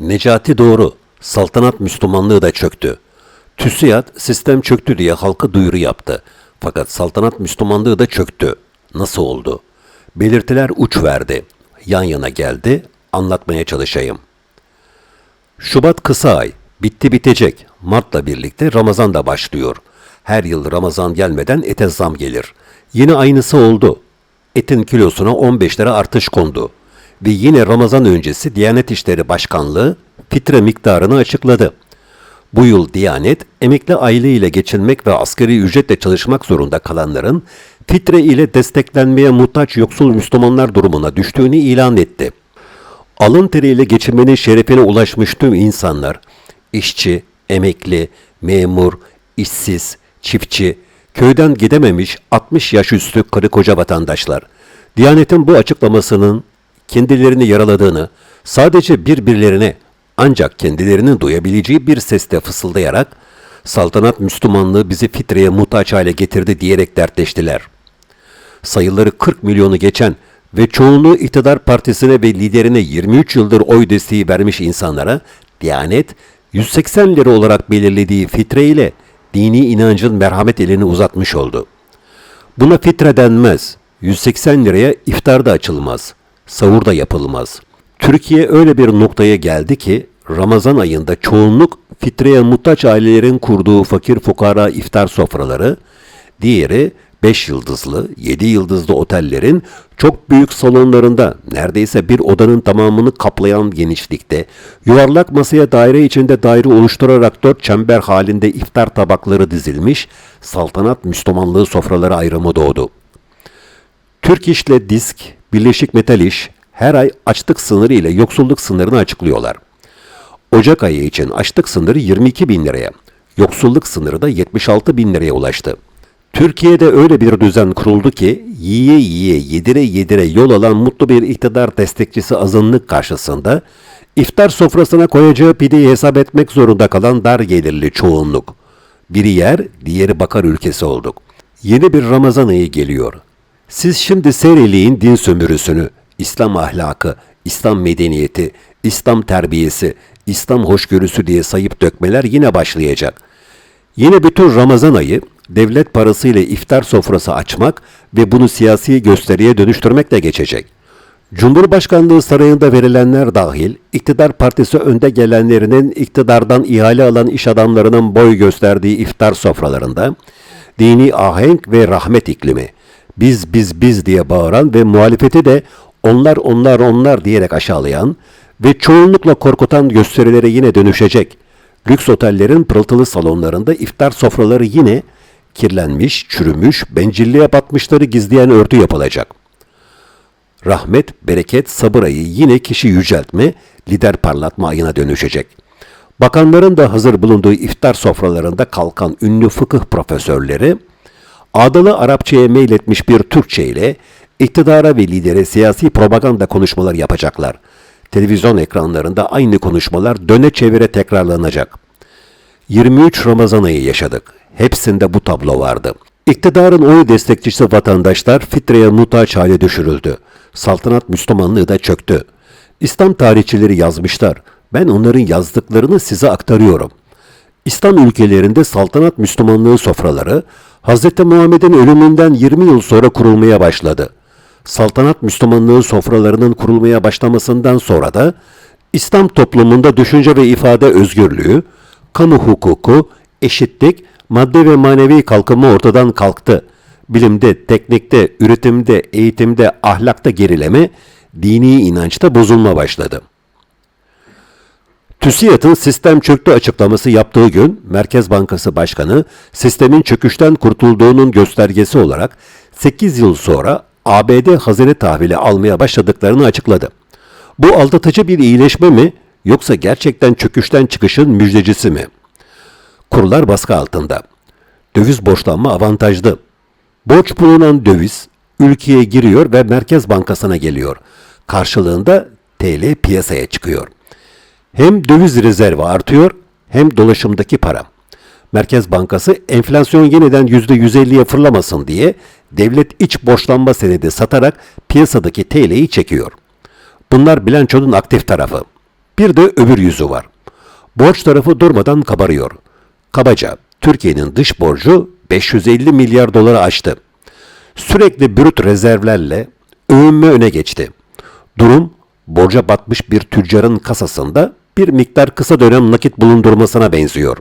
Necati doğru. Saltanat Müslümanlığı da çöktü. TÜSİAD sistem çöktü diye halka duyuru yaptı. Fakat saltanat Müslümanlığı da çöktü. Nasıl oldu? Belirtiler uç verdi. Yan yana geldi. Anlatmaya çalışayım. Şubat kısa ay. Bitti bitecek. Mart'la birlikte Ramazan da başlıyor. Her yıl Ramazan gelmeden ete zam gelir. Yine aynısı oldu. Etin kilosuna 15 lira artış kondu. Ve yine Ramazan öncesi Diyanet İşleri Başkanlığı fitre miktarını açıkladı. Bu yıl Diyanet, emekli aile ile geçinmek ve asgari ücretle çalışmak zorunda kalanların fitre ile desteklenmeye muhtaç yoksul Müslümanlar durumuna düştüğünü ilan etti. Alın teriyle geçinmenin şerefine ulaşmış tüm insanlar, işçi, emekli, memur, işsiz, çiftçi, köyden gidememiş 60 yaş üstü karı koca vatandaşlar, Diyanet'in bu açıklamasının kendilerini yaraladığını, sadece birbirlerine ancak kendilerinin duyabileceği bir sesle fısıldayarak, saltanat Müslümanlığı bizi fitreye muhtaç hale getirdi diyerek dertleştiler sayıları 40 milyonu geçen ve çoğunluğu iktidar partisine ve liderine 23 yıldır oy desteği vermiş insanlara Diyanet 180 lira olarak belirlediği fitre ile dini inancın merhamet elini uzatmış oldu. Buna fitre denmez. 180 liraya iftar da açılmaz. Sahur da yapılmaz. Türkiye öyle bir noktaya geldi ki Ramazan ayında çoğunluk fitreye muhtaç ailelerin kurduğu fakir fukara iftar sofraları, diğeri 5 yıldızlı, 7 yıldızlı otellerin çok büyük salonlarında neredeyse bir odanın tamamını kaplayan genişlikte, yuvarlak masaya daire içinde daire oluşturarak dört çember halinde iftar tabakları dizilmiş, saltanat Müslümanlığı sofraları ayrımı doğdu. Türk İş'le Disk, Birleşik Metal İş her ay açlık sınırı ile yoksulluk sınırını açıklıyorlar. Ocak ayı için açlık sınırı 22 bin liraya, yoksulluk sınırı da 76 bin liraya ulaştı. Türkiye'de öyle bir düzen kuruldu ki yiye yiye yedire yedire yol alan mutlu bir iktidar destekçisi azınlık karşısında iftar sofrasına koyacağı pideyi hesap etmek zorunda kalan dar gelirli çoğunluk. Biri yer, diğeri bakar ülkesi olduk. Yeni bir Ramazan ayı geliyor. Siz şimdi seyreleyin din sömürüsünü, İslam ahlakı, İslam medeniyeti, İslam terbiyesi, İslam hoşgörüsü diye sayıp dökmeler yine başlayacak. Yine bütün Ramazan ayı devlet parasıyla iftar sofrası açmak ve bunu siyasi gösteriye dönüştürmekle geçecek. Cumhurbaşkanlığı sarayında verilenler dahil, iktidar partisi önde gelenlerinin iktidardan ihale alan iş adamlarının boy gösterdiği iftar sofralarında, dini ahenk ve rahmet iklimi, biz biz biz diye bağıran ve muhalefeti de onlar onlar onlar diyerek aşağılayan ve çoğunlukla korkutan gösterilere yine dönüşecek. Lüks otellerin pırıltılı salonlarında iftar sofraları yine kirlenmiş, çürümüş, bencilliğe batmışları gizleyen örtü yapılacak. Rahmet, bereket, sabır ayı yine kişi yüceltme, lider parlatma ayına dönüşecek. Bakanların da hazır bulunduğu iftar sofralarında kalkan ünlü fıkıh profesörleri, adalı Arapçaya meyletmiş bir Türkçe ile iktidara ve lidere siyasi propaganda konuşmalar yapacaklar. Televizyon ekranlarında aynı konuşmalar döne çevire tekrarlanacak. 23 Ramazan ayı yaşadık. Hepsinde bu tablo vardı. İktidarın oy destekçisi vatandaşlar fitreye muhtaç hale düşürüldü. Saltanat Müslümanlığı da çöktü. İslam tarihçileri yazmışlar. Ben onların yazdıklarını size aktarıyorum. İslam ülkelerinde saltanat Müslümanlığı sofraları Hz. Muhammed'in ölümünden 20 yıl sonra kurulmaya başladı. Saltanat Müslümanlığı sofralarının kurulmaya başlamasından sonra da İslam toplumunda düşünce ve ifade özgürlüğü, kamu hukuku, eşitlik, madde ve manevi kalkınma ortadan kalktı. Bilimde, teknikte, üretimde, eğitimde, ahlakta gerileme, dini inançta bozulma başladı. TÜSİAD'ın sistem çöktü açıklaması yaptığı gün Merkez Bankası Başkanı sistemin çöküşten kurtulduğunun göstergesi olarak 8 yıl sonra ABD hazine tahvili almaya başladıklarını açıkladı. Bu aldatıcı bir iyileşme mi yoksa gerçekten çöküşten çıkışın müjdecisi mi? Kurlar baskı altında. Döviz borçlanma avantajlı. Borç bulunan döviz ülkeye giriyor ve Merkez Bankası'na geliyor. Karşılığında TL piyasaya çıkıyor. Hem döviz rezervi artıyor hem dolaşımdaki para. Merkez Bankası enflasyon yeniden %150'ye fırlamasın diye devlet iç borçlanma senedi satarak piyasadaki TL'yi çekiyor. Bunlar bilançonun aktif tarafı. Bir de öbür yüzü var. Borç tarafı durmadan kabarıyor. Kabaca Türkiye'nin dış borcu 550 milyar doları aştı. Sürekli brüt rezervlerle övünme öne geçti. Durum borca batmış bir tüccarın kasasında bir miktar kısa dönem nakit bulundurmasına benziyor.